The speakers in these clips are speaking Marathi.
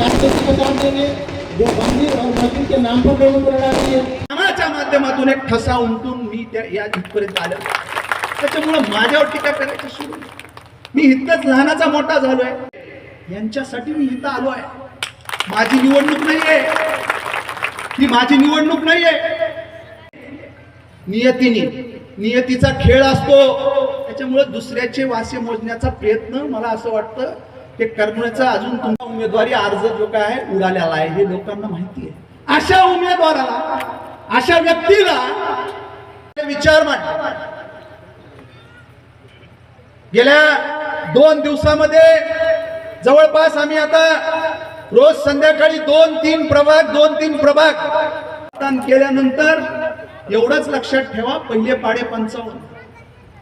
राष्ट्रपति को देंगे जो और के नाम पर लोगों को लड़ा रही है कामाच्या माध्यमातून एक ठसा उमटून मी त्या या इथपर्यंत आलो. त्याच्यामुळं माझ्यावर टीका करायची सुरू आहे. मी इथंच लहानाचा मोठा झालोय यांच्यासाठी मी इथं आलो आहे. माझी निवडणूक नाहीये. ही माझी निवडणूक नाहीये. नियतीने. नियतीचा खेळ असतो. त्याच्यामुळे दुसऱ्याचे वासे मोजण्याचा प्रयत्न मला असं वाटतं ते करण्याचा अजून तुमचा उमेदवारी अर्ज जो काय आहे उडालेला आहे हे लोकांना माहिती आहे. अशा उमेदवाराला अशा व्यक्तीला विचार मांड. गेल्या दोन दिवसामध्ये जवळपास आम्ही आता रोज संध्याकाळी दोन तीन प्रभाग दोन तीन प्रभाग केल्यानंतर एवढंच लक्षात ठेवा पहिले पाडे पंचावन्न.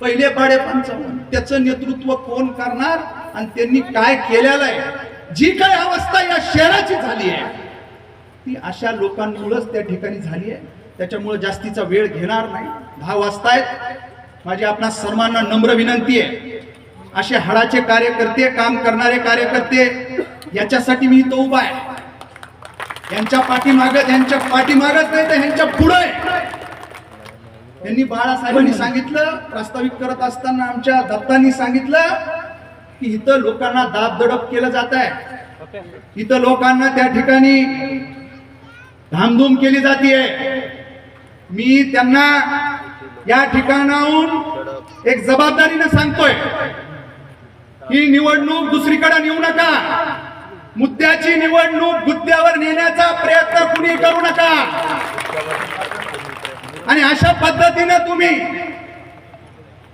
पहिले पाडे पंचावन्न. त्याचं नेतृत्व कोण करणार? आणि त्यांनी काय केलेलं आहे? जी काय अवस्था या शहराची झाली आहे ती अशा लोकांमुळेच त्या ठिकाणी झाली आहे. त्याच्यामुळे जास्तीचा वेळ घेणार नाही. दहा वाजतायत माझी आपणा सर्वांना नम्र विनंती आहे. असे हाडाचे कार्यकर्ते काम करणारे कार्यकर्ते याच्यासाठी मी तो उभा आहे. यांच्या पाठीमागत यांच्या पाठीमागत नाही तर यांच्या पुढे यांनी बाळासाहेबांनी सांगितलं प्रास्ताविक करत असताना आमच्या दत्तांनी सांगितलं की इथं लोकांना दाब दडप केलं जात आहे. इथं लोकांना त्या ठिकाणी धामधूम केली जाते मी त्यांना या ठिकाणाहून एक जबाबदारीने सांगतोय ही निवडणूक दुसरीकडे नेऊ नका. मुद्द्याची निवडणूक मुद्द्यावर नेण्याचा प्रयत्न कुणी करू नका. आणि अशा पद्धतीने तुम्ही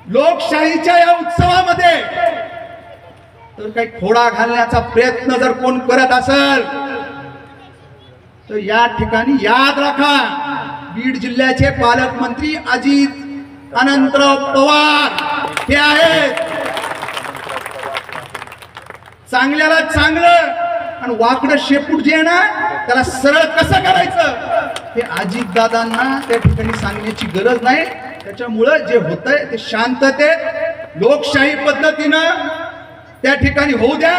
लोकशाहीच्या या उत्सवामध्ये तर काही खोडा घालण्याचा प्रयत्न जर कोण करत असेल तर या ठिकाणी याद राखा बीड जिल्ह्याचे पालकमंत्री अजित अनंतराव पवार हे आहेत. चांगल्याला चांगलं आणि वाकडं शेपूट जे आहे ना त्याला सरळ कसं करायचं? हे अजित दादांना त्या ठिकाणी सांगण्याची गरज नाही. त्याच्यामुळं जे होतंय ते शांततेत लोकशाही पद्धतीनं त्या ठिकाणी होऊ द्या.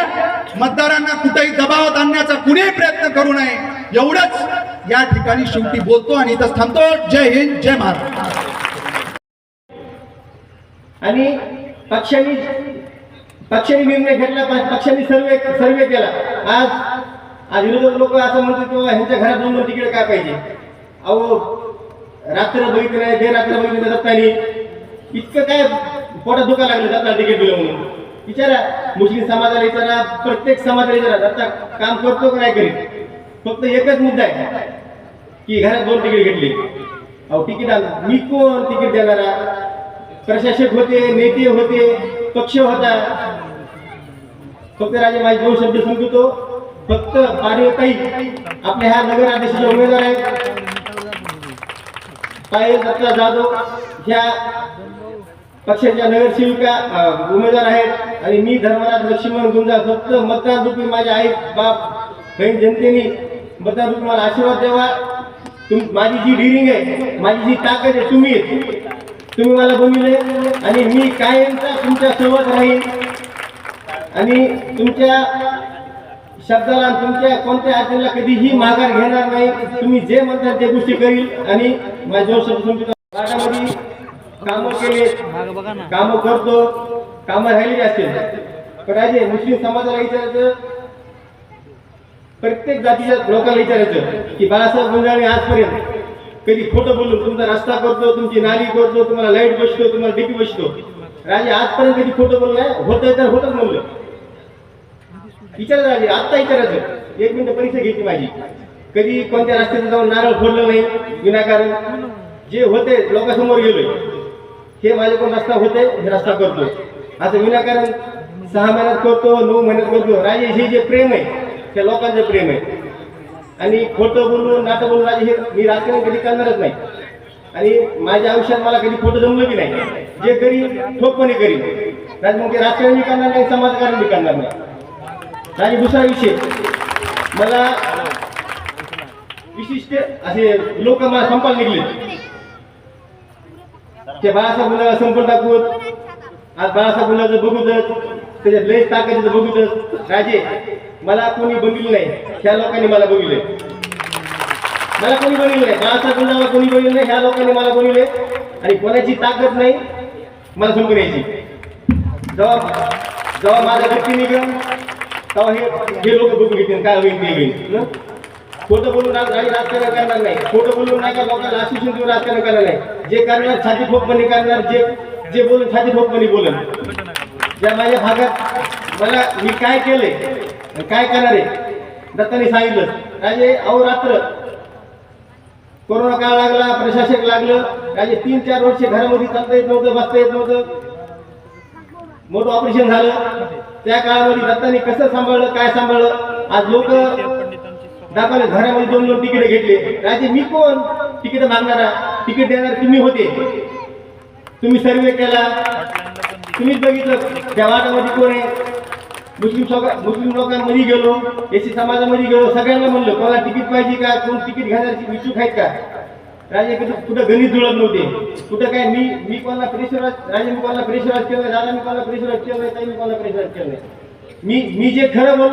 मतदारांना कुठेही दबावात आणण्याचा कुणीही प्रयत्न करू नये. एवढंच या ठिकाणी शेवटी बोलतो आणि इथं थांबतो. जय हिंद जय महाराष्ट्र आणि पक्षांनी पक्षांनी निर्णय घेतला प- पक्षांनी सर्वे सर्वे केला. आज आज विरोधक लोक असं म्हणतात किंवा ह्यांच्या घरात दोन दोन तिकीट काय पाहिजे? अहो रात्र बघितलं नाही जे रात्र बघितलं दत्तानी इतकं काय पोटात दुखा लागलं जात तिकीट दिलं म्हणून. विचारा मुस्लिम समाजाला विचारा प्रत्येक समाजाला विचारा आता काम करतो का नाही करीत फक्त एकच मुद्दा आहे की घरात दोन तिकीट घेतली. अहो तिकीट आलं. मी कोण तिकीट देणारा? प्रशासक होते नेते होते पक्ष होता. फक्त राजे माझे दोन शब्द समजतो फक्त पाडीताई आपल्या ह्या नगराध्यक्षाचे उमेदवार आहेत. पायल दत्ता जाधव ह्या पक्षाच्या नगरसेविका उमेदवार आहेत. आणि मी धर्मराज लक्ष्मण गुंजा फक्त मतदान रूपी माझ्या आई बाप बहीण जनतेने मतदान रूपी मला आशीर्वाद द्यावा. तुम माझी जी डिरिंग आहे माझी जी ताकद आहे तुम्ही. तुम्ही मला बनविले आणि मी कायमचा तुमच्यासोबत राहीन. आणि तुमच्या शब्दाला तुमच्या कोणत्या अडचणीला कधीही माघार घेणार नाही. तुम्ही जे म्हणता ते गोष्टी करील आणि माझे शब्द सांगतो भागामध्ये कामं केले कामं करतो. कामं राहिलेली असतील? तर राजे मुस्लिम समाजाला विचारायचं प्रत्येक जातीच्या लोकांना विचारायचं की बाळासाहेब गुंजाळे आजपर्यंत कधी खोटं बोलून तुमचा रस्ता करतो तुमची नाली करतो तुम्हाला लाइट बसतो तुम्हाला डीपी बसतो. राजे आजपर्यंत कधी खोटं बोललाय? होतंय तर होतच म्हणलं विचारा राजे आत्ता विचारायचं. एक मिनिट परीक्षा घ्यायची माझी. कधी कोणत्या रस्त्यात जाऊन नारळ फोडलं नाही? विनाकारण. जे होते लोकांसमोर गेलोय. हे माझ्याकडून रस्ता होते हे रस्ता करतो असं विनाकारण सहा महिन्यात करतो नऊ महिन्यात करतो. राजे हे जे प्रेम आहे त्या लोकांचं प्रेम आहे. आणि खोटं बोलून नाटक बोलून राजे हे मी राजकारण कधी करणारच नाही. आणि माझ्या आयुष्यात मला कधी खोटं जमलं की नाही. जे करी ठोकपणे करीन. राज मग ते राजकारण मी करणार नाही समाजकारण मी करणार नाही. राजे दुसरा विषय. मला विशिष्ट असे लोक मला संपायला निघले ते बाळासाहेब संपून टाकून आज बाळासाहेब मुलाचं बघू त्याच्यात लय ताकदीचं बघूतच. राजे मला कोणी बघितलं नाही. ह्या लोकांनी मला बघितले मला कोणी बघितलं नाही. बाळासाहेब मला कोणी बघितलं नाही. ह्या लोकांनी मला बघितले आणि कोणाची ताकद नाही मला समजून यायची जेव्हा जेव्हा माझ्या व्यक्ती निघेल तेव्हा हे हे लोक बघून घेतील काय होईल ते होईल. खोटं बोलून राजकारण करणार नाही. खोटं बोलून नाही का लोकांना आश्वासन देऊन राजकारण करणार नाही. जे करणार छाती ठोकपणे करणार जे जे बोलून छाती ठोकपणे बोलन. ज्या माझ्या भागात मला मी काय केलंय काय करणार आहे दत्ताने सांगितलं. राजे अहोरात्र कोरोना काळ लागला प्रशासक लागलं. राजे तीन चार वर्ष घरामध्ये चालता येत नव्हतं बसता येत नव्हतं. मोठं ऑपरेशन झालं. त्या काळामध्ये दत्ताने कसं सांभाळलं काय सांभाळलं? आज लोक दाखवले घरामध्ये दोन दोन तिकीट घेतले. राजे मी कोण? तिकीट मागणारा. तिकीट देणार तुम्ही होते. तुम्ही सर्वे केला. तुम्हीच बघितलं. त्या वाटामध्ये कोण आहे मुस्लिम मुस्लिम लोकांमध्ये गेलो. एसी समाजामध्ये गेलो. सगळ्यांना म्हणलो कोणाला तिकीट पाहिजे का? कोण तिकीट घेण्याची इच्छुक आहेत का? राजे कुठं कुठं गणित जुळत नव्हते. कुठं काय मी मी कोणाला प्रेशराज राजे मी कोणाला प्रेशराज केलं दादा मी कोणाला प्रेशराज केलं नाही ताई मी कोणाला प्रेशराज केलं नाही मी मी जे खरं बोललो